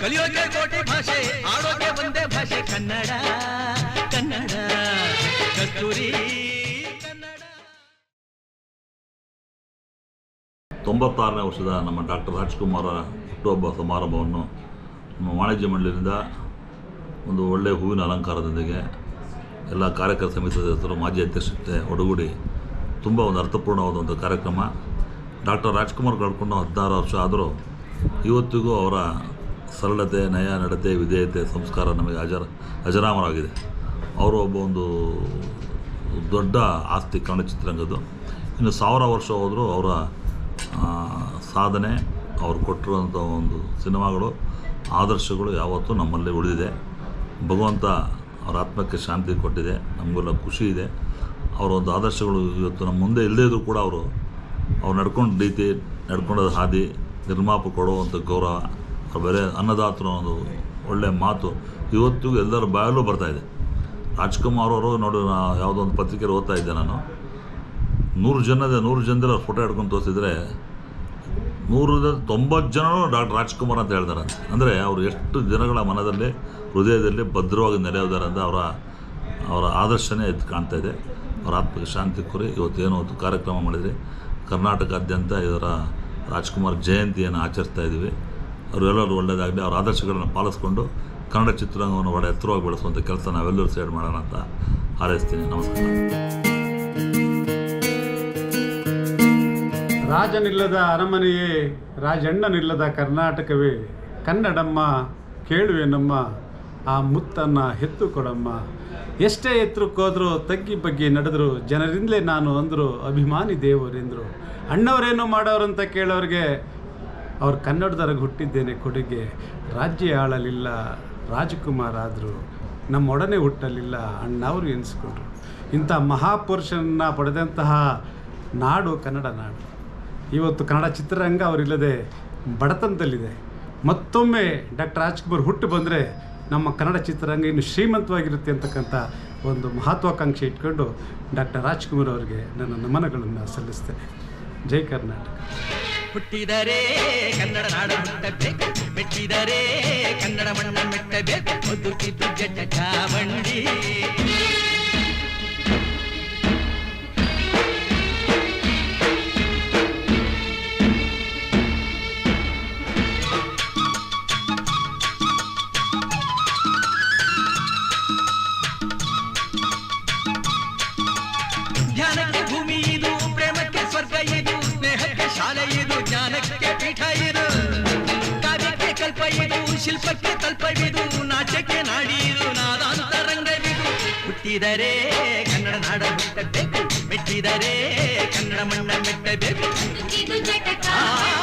ಕಲಿಯೋಕೆ ಕೋಟಿ ಭಾಷೆ ಆಡೋಕೆ ಒಂದೇ ಭಾಷೆ, ಕನ್ನಡ ಕನ್ನಡ, ಕಸ್ತೂರಿ ತೊಂಬತ್ತಾರನೇ ವರ್ಷದ ನಮ್ಮ ಡಾಕ್ಟರ್ ರಾಜ್ಕುಮಾರ ಹುಟ್ಟುಹಬ್ಬ ಸಮಾರಂಭವನ್ನು ನಮ್ಮ ವಾಣಿಜ್ಯ ಮಂಡಳಿಯಿಂದ ಒಂದು ಒಳ್ಳೆಯ ಹೂವಿನ ಅಲಂಕಾರದೊಂದಿಗೆ ಎಲ್ಲ ಕಾರ್ಯಕರ್ತ ಸಮಿತಿ ಸದಸ್ಯರು, ಮಾಜಿ ಅಧ್ಯಕ್ಷತೆ, ಒಡಗೂಡಿ ತುಂಬ ಒಂದು ಅರ್ಥಪೂರ್ಣವಾದ ಒಂದು ಕಾರ್ಯಕ್ರಮ. ಡಾಕ್ಟರ್ ರಾಜ್ಕುಮಾರ್ ಕಳ್ಕೊಂಡು ಹದಿನಾರು ವರ್ಷ ಆದರೂ ಇವತ್ತಿಗೂ ಅವರ ಸರಳತೆ ನಯ ನಡತೆ, ವಿಧೇಯತೆ, ಸಂಸ್ಕಾರ ನಮಗೆ ಅಜರ ಅಜರಾಮರಾಗಿದೆ ಅವರು ಒಬ್ಬ ಒಂದು ದೊಡ್ಡ ಆಸ್ತಿ ಕನ್ನಡ ಚಿತ್ರರಂಗದ್ದು ಇನ್ನು ಸಾವಿರ ವರ್ಷ ಹೋದರೂ ಅವರ ಸಾಧನೆ, ಅವರು ಕೊಟ್ಟಿರುವಂಥ ಒಂದು ಸಿನಿಮಾಗಳು, ಆದರ್ಶಗಳು ಯಾವತ್ತೂ ನಮ್ಮಲ್ಲಿ ಉಳಿದಿದೆ. ಭಗವಂತ ಅವರ ಆತ್ಮಕ್ಕೆ ಶಾಂತಿ ಕೊಟ್ಟಿದೆ, ನಮಗೆಲ್ಲ ಖುಷಿ ಇದೆ. ಅವರ ಒಂದು ಆದರ್ಶಗಳು ಇವತ್ತು ನಮ್ಮ ಮುಂದೆ ಇಲ್ಲದೇ ಇದ್ದರೂ ಕೂಡ ಅವರು, ಅವ್ರು ನಡ್ಕೊಂಡು ರೀತಿ ನಡ್ಕೊಂಡೋದ ಹಾದಿ ನಿರ್ಮಾಪ ಕೊಡುವಂಥ ಗೌರವ ಬೇರೆ ಅನ್ನದಾತನ ಒಂದು ಒಳ್ಳೆಯ ಮಾತು. ಇವತ್ತಿಗೂ ಎಲ್ಲರ ಬಾಯಲ್ಲೂ ಬರ್ತಾ ಇದೆ. ರಾಜ್ಕುಮಾರ್ ಅವರು ನೋಡಿ ಯಾವುದೋ ಒಂದು ಪತ್ರಿಕೆಯಲ್ಲಿ ಓದ್ತಾ ಇದ್ದೆ ನಾನು. ನೂರು ಜನದ, ನೂರು ಜನದಲ್ಲಿ ಅವ್ರು ಫೋಟೋ ಹಿಡ್ಕೊಂಡು ತೋರಿಸಿದ್ರೆ ನೂರ ತೊಂಬತ್ತು ಜನರು ಡಾಕ್ಟರ್ ರಾಜ್ಕುಮಾರ್ ಅಂತ ಹೇಳ್ತಾರೆ. ಅಂದರೆ ಅವರು ಎಷ್ಟು ಜನಗಳ ಮನದಲ್ಲಿ, ಹೃದಯದಲ್ಲಿ ಭದ್ರವಾಗಿ ನೆಲೆಯೋದಾರೆ ಅಂತ ಅವರ ಅವರ ಆದರ್ಶನೇ ಎದ್ದು ಕಾಣ್ತಾ ಇದೆ. ಅವರ ಆತ್ಮಕ್ಕೆ ಶಾಂತಿ ಕೊರಿ ಇವತ್ತೇನೋ ಒಂದು ಕಾರ್ಯಕ್ರಮ ಮಾಡಿದ್ರಿ ಕರ್ನಾಟಕಾದ್ಯಂತ ಇದರ ರಾಜ್ಕುಮಾರ್ ಜಯಂತಿಯನ್ನು ಆಚರಿಸ್ತಾ ಇದ್ದೀವಿ. ಅವರೆಲ್ಲರೂ ಒಳ್ಳೆಯದಾಗಲಿ ಅವರ ಆದರ್ಶಗಳನ್ನು ಪಾಲಿಸ್ಕೊಂಡು ಕನ್ನಡ ಚಿತ್ರರಂಗವನ್ನು ಒಳ್ಳೆ ಎತ್ತರವಾಗಿ ಬೆಳೆಸುವಂಥ ಕೆಲಸ ನಾವೆಲ್ಲರೂ ಸೇರಿ ಮಾಡೋಣ ಅಂತ ಹಾರೈಸ್ತೀನಿ. ನಮಸ್ಕಾರ. ರಾಜನಿಲ್ಲದ ಅರಮನೆಯೇ, ರಾಜಣ್ಣನಿಲ್ಲದ ಕರ್ನಾಟಕವೇ, ಕನ್ನಡಮ್ಮ ಕೇಳುವೆ ನಮ್ಮ, ಆ ಮುತ್ತನ್ನ ಹೆತ್ತು ಕೊಡಮ್ಮ. ಎಷ್ಟೇ ಎತ್ತರಕ್ಕೋದ್ರೂ ತಗ್ಗಿ ಬಗ್ಗಿ ನಡೆದ್ರು, ಜನರಿಂದಲೇ ನಾನು ಅಂದರು ಅಭಿಮಾನಿ ದೇವರೆಂದರು. ಅಣ್ಣವರೇನು ಅಂತ ಕೇಳೋರಿಗೆ ಅವ್ರು ಕನ್ನಡದವ್ರಿಗೆ ಹುಟ್ಟಿದ್ದೇನೆ ಕೊಡುಗೆ. ರಾಜ್ಯ ಆಳಲಿಲ್ಲ ರಾಜಕುಮಾರ್ ಆದರು ನಮ್ಮೊಡನೆ ಹುಟ್ಟಲಿಲ್ಲ, ಅಣ್ಣವರು ಎನಿಸ್ಕೊಂಡ್ರು. ಇಂಥ ಮಹಾಪುರುಷನ ಪಡೆದಂತಹ ನಾಡು ಕನ್ನಡ ನಾಡು. ಇವತ್ತು ಕನ್ನಡ ಚಿತ್ರರಂಗ ಅವರಿಲ್ಲದೆ ಬಡತನದಲ್ಲಿದೆ. ಮತ್ತೊಮ್ಮೆ ಡಾಕ್ಟರ್ ರಾಜ್ಕುಮಾರ್ ಹುಟ್ಟು ಬಂದರೆ ನಮ್ಮ ಕನ್ನಡ ಚಿತ್ರರಂಗ ಇನ್ನು ಶ್ರೀಮಂತವಾಗಿರುತ್ತೆ ಅಂತಕ್ಕಂಥ ಒಂದು ಮಹತ್ವಾಕಾಂಕ್ಷೆ ಇಟ್ಕೊಂಡು ಡಾಕ್ಟರ್ ರಾಜ್ಕುಮಾರ್ ಅವರಿಗೆ ನನ್ನ ನಮನಗಳನ್ನು ಸಲ್ಲಿಸ್ತೇನೆ. ಜೈ ಕರ್ನಾಟಕ. ಹುಟ್ಟಿದರೆ ಕನ್ನಡ ನಾಡು ಹುಟ್ಟಬೇಕು ಮೆಟ್ಟಿದರೆ ಕನ್ನಡ ಮಣ್ಣ ಮೆಟ್ಟಬೇಕು ಬದುಕಿದ್ದು ಜಟ ಚಾವಂಡಿ ಜ್ಞಾನಕ್ಕೆ ಪೀಠ ಇದು ಕಾವ್ಯಕ್ಕೆ ಕಲ್ಪ ಇದು ಶಿಲ್ಪಕ್ಕೆ ತಲ್ಪವಿದು ನಾಟ್ಯಕ್ಕೆ ನಾಡಿ ಇದು ನಾದಾಂತರಂಗವಿದು ಹುಟ್ಟಿದರೆ ಕನ್ನಡ ನಾಡ ಹುಟ್ಟಬೇಕು ಮೆಟ್ಟಿದರೆ ಕನ್ನಡ ಮಣ್ಣ ಮೆಟ್ಟಬೇಕು ಇದು ಜಟಕ ಆ